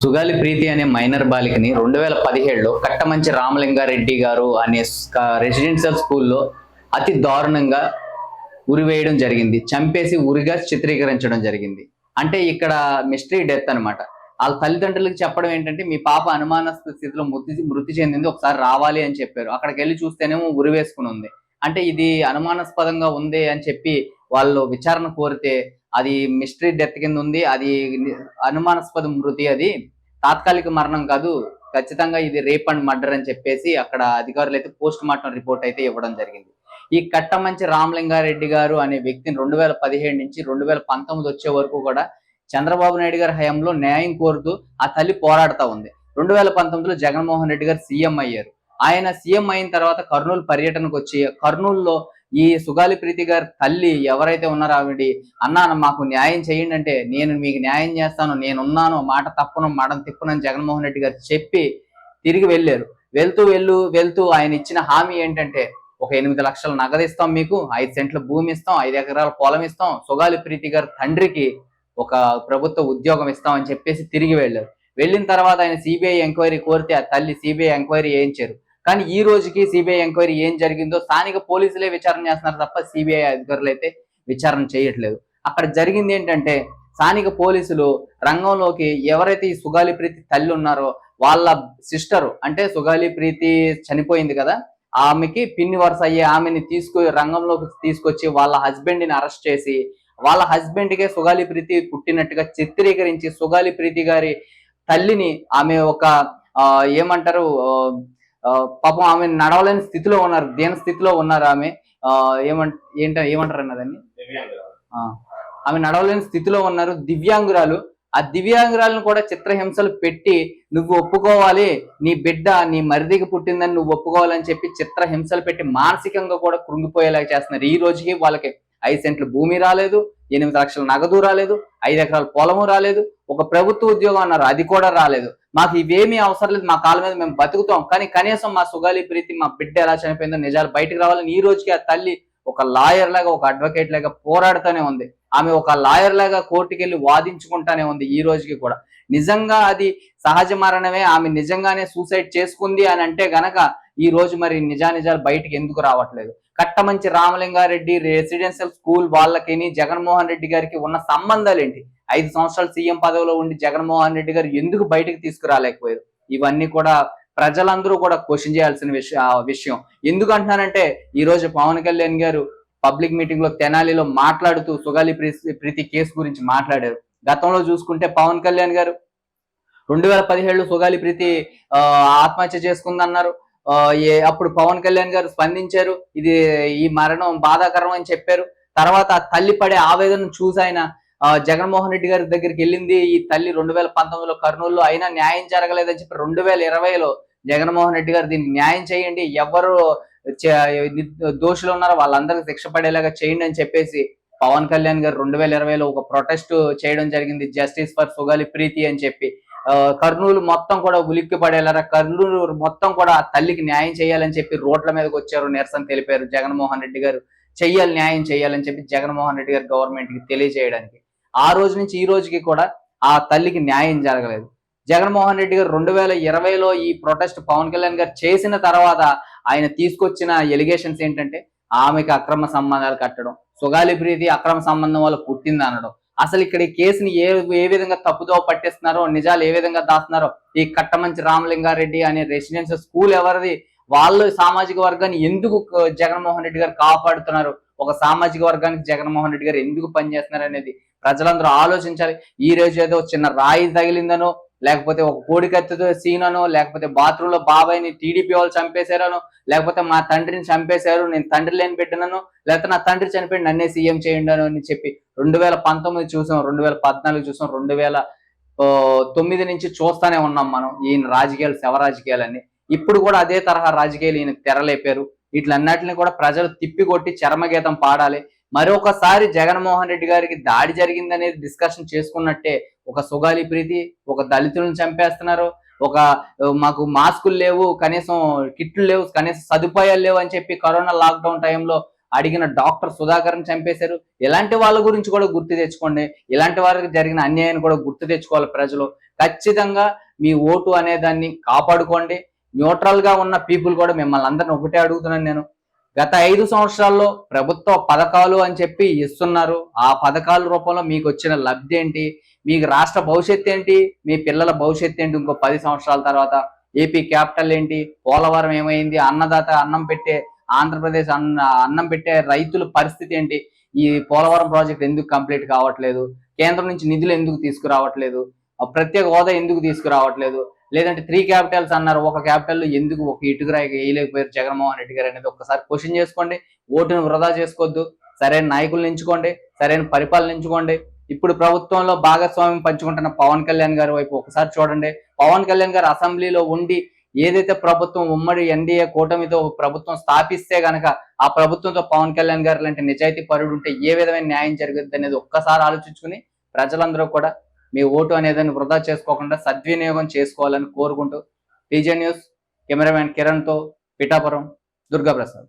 సుగాలి ప్రీతి అనే మైనర్ బాలికని రెండు వేల పదిహేడులో కట్టమంచి రామలింగారెడ్డి గారు అనే రెసిడెన్షియల్ స్కూల్లో అతి దారుణంగా ఉరివేయడం జరిగింది. చంపేసి ఉరిగా చిత్రీకరించడం జరిగింది. అంటే ఇక్కడ మిస్టరీ డెత్ అన్నమాట. వాళ్ళ తల్లిదండ్రులకు చెప్పడం ఏంటంటే మీ పాప అనుమానాస్పద స్థితిలో మృతి మృతి చెందింది ఒకసారి రావాలి అని చెప్పారు. అక్కడికి వెళ్ళి చూస్తేనేమో ఉరి వేసుకుని ఉంది. అంటే ఇది అనుమానాస్పదంగా ఉంది అని చెప్పి వాళ్ళు విచారణ కోరితే అది మిస్టరీ డెత్ కింద ఉంది. అది అనుమానాస్పద మృతి అది. తాత్కాలిక మరణం కాదు. ఖచ్చితంగా ఇది రేప్ అండ్ మర్డర్ అని చెప్పేసి అక్కడ అధికారులు అయితే పోస్ట్ మార్టం రిపోర్ట్ అయితే ఇవ్వడం జరిగింది. ఈ కట్టమంచి రామలింగారెడ్డి గారు అనే వ్యక్తిని రెండు వేల పదిహేడు నుంచి రెండు వేల పంతొమ్మిది వచ్చే వరకు కూడా చంద్రబాబు నాయుడు గారి హయాంలో న్యాయం కోరుతూ ఆ తల్లి పోరాడుతూ ఉంది. రెండు వేల పంతొమ్మిదిలో జగన్మోహన్ రెడ్డి గారు సీఎం అయ్యారు. ఆయన సీఎం అయిన తర్వాత కర్నూలు పర్యటనకు వచ్చి కర్నూలులో ఈ సుగాలి ప్రీతి గారి తల్లి ఎవరైతే ఉన్నారో ఆవిడ అన్నా మాకు న్యాయం చేయండి అంటే నేను మీకు న్యాయం చేస్తాను నేను ఉన్నాను మాట తప్పను మాట తిప్పునని జగన్మోహన్ రెడ్డి గారు చెప్పి తిరిగి వెళ్ళారు. వెళ్తూ వెళ్ళు వెళ్తూ ఆయన ఇచ్చిన హామీ ఏంటంటే ఒక ఎనిమిది లక్షలు నగదు ఇస్తాం మీకు ఐదు సెంట్ల భూమి ఇస్తాం ఐదు ఎకరాల పొలం ఇస్తాం సుగాలి ప్రీతి గారి తండ్రికి ఒక ప్రభుత్వ ఉద్యోగం ఇస్తామని చెప్పేసి తిరిగి వెళ్ళారు. వెళ్ళిన తర్వాత ఆయన సిబిఐ ఎంక్వైరీ కోరితే ఆ తల్లి సిబిఐ ఎంక్వైరీ చేయించారు కానీ ఈ రోజుకి సిబిఐ ఎంక్వైరీ ఏం జరిగిందో స్థానిక పోలీసులే విచారణ చేస్తున్నారు తప్ప సిబిఐ అధికారులు అయితే విచారణ చేయట్లేదు. అక్కడ జరిగింది ఏంటంటే స్థానిక పోలీసులు రంగంలోకి ఎవరైతే ఈ సుగాలి ప్రీతి తల్లి ఉన్నారో వాళ్ళ సిస్టర్ అంటే సుగాలి ప్రీతి చనిపోయింది కదా ఆమెకి పిన్ని వరుస అయ్యే ఆమెని తీసుకు రంగంలోకి తీసుకొచ్చి వాళ్ళ హస్బెండ్ని అరెస్ట్ చేసి వాళ్ళ హస్బెండ్కే సుగాలి ప్రీతి పుట్టినట్టుగా చిత్రీకరించి సుగాలి ప్రీతి గారి తల్లిని ఆమె ఒక ఏమంటారు పాపం ఆమె నడవలేని స్థితిలో ఉన్నారు దేని స్థితిలో ఉన్నారు ఆమె. ఏమంట ఏంట ఏమంటారు అన్నదాన్ని ఆ, ఆమె నడవలేని స్థితిలో ఉన్నారు దివ్యాంగురాలు. ఆ దివ్యాంగురాలను కూడా చిత్రహింసలు పెట్టి నువ్వు ఒప్పుకోవాలి నీ బిడ్డ నీ మరిదికి పుట్టిందని నువ్వు ఒప్పుకోవాలని చెప్పి చిత్రహింసలు పెట్టి మానసికంగా కూడా కృంగిపోయేలాగా చేస్తున్నారు. ఈ రోజుకి వాళ్ళకి ఐదు సెంట్లు భూమి రాలేదు ఎనిమిది లక్షల నగదు రాలేదు ఐదు ఎకరాల పొలము రాలేదు ఒక ప్రభుత్వ ఉద్యోగం అన్నారు అది కూడా రాలేదు. మాకు ఇవేమీ అవసరం లేదు మా కాళ్ళ మీద మేము బతుకుతాం. కానీ కనీసం మా సుగాలి ప్రీతి మా బిడ్డ ఎలా చనిపోయిందో నిజాలు బయటకు రావాలని ఈ రోజుకి ఆ తల్లి ఒక లాయర్ లాగా ఒక అడ్వకేట్ లాగా పోరాడుతూనే ఉంది. ఆమె ఒక లాయర్ లాగా కోర్టుకి వెళ్ళి వాదించుకుంటానే ఉంది ఈ రోజుకి కూడా. నిజంగా అది సహజ మరణమే ఆమె నిజంగానే సూసైడ్ చేసుకుంది అని అంటే గనక ఈ రోజు మరి నిజానిజాలు బయటికి ఎందుకు రావట్లేదు? కట్టమంచి రామలింగారెడ్డి రెసిడెన్షియల్ స్కూల్ వాళ్ళకి జగన్మోహన్ రెడ్డి గారికి ఉన్న సంబంధాలు ఏంటి ఐదు సంవత్సరాలు సీఎం పదవిలో ఉండి జగన్మోహన్ రెడ్డి గారు ఎందుకు బయటకు తీసుకురాలేకపోయారు? ఇవన్నీ కూడా ప్రజలందరూ కూడా క్వశ్చన్ చేయాల్సిన విషయం విషయం. ఎందుకు అంటున్నానంటే ఈ రోజు పవన్ కళ్యాణ్ గారు పబ్లిక్ మీటింగ్లో తెనాలిలో మాట్లాడుతూ సుగాలి ప్రీతి ప్రీతి కేసు గురించి మాట్లాడారు. గతంలో చూసుకుంటే పవన్ కళ్యాణ్ గారు రెండు వేల పదిహేడులో సుగాలి ప్రీతి ఆత్మహత్య చేసుకుందన్నారు. ఏ అప్పుడు పవన్ కళ్యాణ్ గారు స్పందించారు. ఇది ఈ మరణం బాధాకరం అని చెప్పారు. తర్వాత తల్లి పడే ఆవేదన చూసి ఆయన జగన్మోహన్ రెడ్డి గారి దగ్గరికి వెళ్ళింది ఈ తల్లి రెండు వేల పంతొమ్మిదిలో కర్నూలులో అయినా న్యాయం జరగలేదని చెప్పి రెండు వేల ఇరవైలో జగన్మోహన్ రెడ్డి గారు దీన్ని న్యాయం చేయండి ఎవరు దోషులు ఉన్నారో వాళ్ళందరికీ శిక్ష పడేలాగా చేయండి అని చెప్పేసి పవన్ కళ్యాణ్ గారు రెండు వేల ఇరవైలో ఒక ప్రొటెస్ట్ చేయడం జరిగింది జస్టిస్ ఫర్ సుగాలి ప్రీతి అని చెప్పి. కర్నూలు మొత్తం కూడా ఉలిక్కి పడేలారా కర్నూలు మొత్తం కూడా ఆ తల్లికి న్యాయం చేయాలని చెప్పి రోడ్ల మీదకి వచ్చారు నిరసన తెలిపారు జగన్మోహన్ రెడ్డి గారు. చెయ్యాలి న్యాయం చేయాలని చెప్పి జగన్మోహన్ రెడ్డి గారు గవర్నమెంట్కి తెలియజేయడానికి. ఆ రోజు నుంచి ఈ రోజుకి కూడా ఆ తల్లికి న్యాయం జరగలేదు. జగన్మోహన్ రెడ్డి గారు రెండు వేల ఇరవైలో ఈ ప్రొటెస్ట్ పవన్ కళ్యాణ్ గారు చేసిన తర్వాత ఆయన తీసుకొచ్చిన ఎలిగేషన్స్ ఏంటంటే ఆమెకి అక్రమ సంబంధాలు కట్టడం సుగాలి ప్రీతి అక్రమ సంబంధం వల్ల పుట్టింది అనడం. అసలు ఇక్కడ ఈ కేసుని ఏ ఏ విధంగా తప్పుదో పట్టిస్తున్నారో నిజాలు ఏ విధంగా దాస్తున్నారో ఈ కట్టమంచి రామలింగారెడ్డి అనే రెసిడెన్షియల్ స్కూల్ ఎవరిది? వాళ్ళు సామాజిక వర్గాన్ని ఎందుకు జగన్మోహన్ రెడ్డి గారు కాపాడుతున్నారు? ఒక సామాజిక వర్గానికి జగన్మోహన్ రెడ్డి గారు ఎందుకు పనిచేస్తున్నారు అనేది ప్రజలందరూ ఆలోచించాలి. ఈ రోజు ఏదో చిన్న రాయి తగిలిందనో లేకపోతే ఒక కోడికత్తితో సీననో లేకపోతే బాత్రూమ్లో బాబాయ్ని టీడీపీ వాళ్ళు చంపేశారనో లేకపోతే మా తండ్రిని చంపేశారు నేను తండ్రి లేని పెట్టినను లేకపోతే నా తండ్రి చనిపోయి నన్నే సీఎం చేయండి అని చెప్పి రెండు వేల పంతొమ్మిది చూసాం రెండు వేల పద్నాలుగు చూసాం రెండు వేల తొమ్మిది నుంచి చూస్తానే ఉన్నాం మనం ఈయన రాజకీయాలు శవ రాజకీయాలన్నీ. ఇప్పుడు కూడా అదే తరహా రాజకీయాలు ఈయన తెరలేపారు. వీటిలన్నిటిని కూడా ప్రజలు తిప్పికొట్టి చర్మగీతం పాడాలి. మరొకసారి జగన్మోహన్ రెడ్డి గారికి దాడి జరిగిందనేది డిస్కషన్ చేసుకున్నట్టే ఒక సుగాలి ప్రీతి ఒక దళితులను చంపేస్తున్నారు ఒక మాకు మాస్కులు లేవు కనీసం కిట్లు లేవు కనీసం సదుపాయాలు లేవు అని చెప్పి కరోనా లాక్డౌన్ టైంలో అడిగిన డాక్టర్ సుధాకర్ని చంపేశారు. ఇలాంటి వాళ్ళ గురించి కూడా గుర్తు తెచ్చుకోండి. ఇలాంటి వారికి జరిగిన అన్యాయాన్ని కూడా గుర్తు తెచ్చుకోవాలి ప్రజలు. ఖచ్చితంగా మీ ఓటు అనే దాన్ని కాపాడుకోండి. న్యూట్రల్గా ఉన్న పీపుల్ కూడా మిమ్మల్ని అందరిని ఒకటే అడుగుతున్నాను నేను. గత ఐదు సంవత్సరాల్లో ప్రభుత్వ పథకాలు అని చెప్పి ఇస్తున్నారు. ఆ పథకాల రూపంలో మీకు వచ్చిన లబ్ధి ఏంటి? మీకు రాష్ట్ర భవిష్యత్తు ఏంటి? మీ పిల్లల భవిష్యత్తు ఏంటి ఇంకో పది సంవత్సరాల తర్వాత? ఏపీ క్యాపిటల్ ఏంటి? పోలవరం ఏమైంది? అన్నదాత అన్నం పెట్టే ఆంధ్రప్రదేశ్ అన్న అన్నం పెట్టే రైతుల పరిస్థితి ఏంటి? ఈ పోలవరం ప్రాజెక్ట్ ఎందుకు కంప్లీట్ కావట్లేదు? కేంద్రం నుంచి నిధులు ఎందుకు తీసుకురావట్లేదు? ప్రత్యేక హోదా ఎందుకు తీసుకురావట్లేదు? లేదంటే త్రీ క్యాపిటల్స్ అన్నారు. ఒక క్యాపిటల్ ఎందుకు ఒక ఇటుకరా వేయలేకపోయారు జగన్మోహన్ రెడ్డి గారు అనేది ఒక్కసారి క్వశ్చన్ చేసుకోండి. ఓటును వృధా చేసుకోవద్దు. సరైన నాయకులను ఎంచుకోండి సరైన పరిపాలన ఎంచుకోండి ఇప్పుడు ప్రభుత్వంలో భాగస్వామ్యం పంచుకుంటున్న పవన్ కళ్యాణ్ గారి వైపు ఒకసారి చూడండి. పవన్ కళ్యాణ్ గారు అసెంబ్లీలో ఉండి ఏదైతే ప్రభుత్వం ఉమ్మడి ఎన్డీఏ కూటమితో ప్రభుత్వం స్థాపిస్తే గనక ఆ ప్రభుత్వంతో పవన్ కళ్యాణ్ గారు లాంటి నిజాయితీ పరుడు ఉంటే ఏ విధమైన న్యాయం జరుగుతుంది అనేది ఒక్కసారి ఆలోచించుకుని ప్రజలందరూ కూడా మీ ఓటు అనేదాన్ని వృధా చేసుకోకుండా సద్వినియోగం చేసుకోవాలని కోరుకుంటూ టీజే న్యూస్ కెమెరామ్యాన్ కిరణ్తో పిఠాపురం దుర్గాప్రసాద్.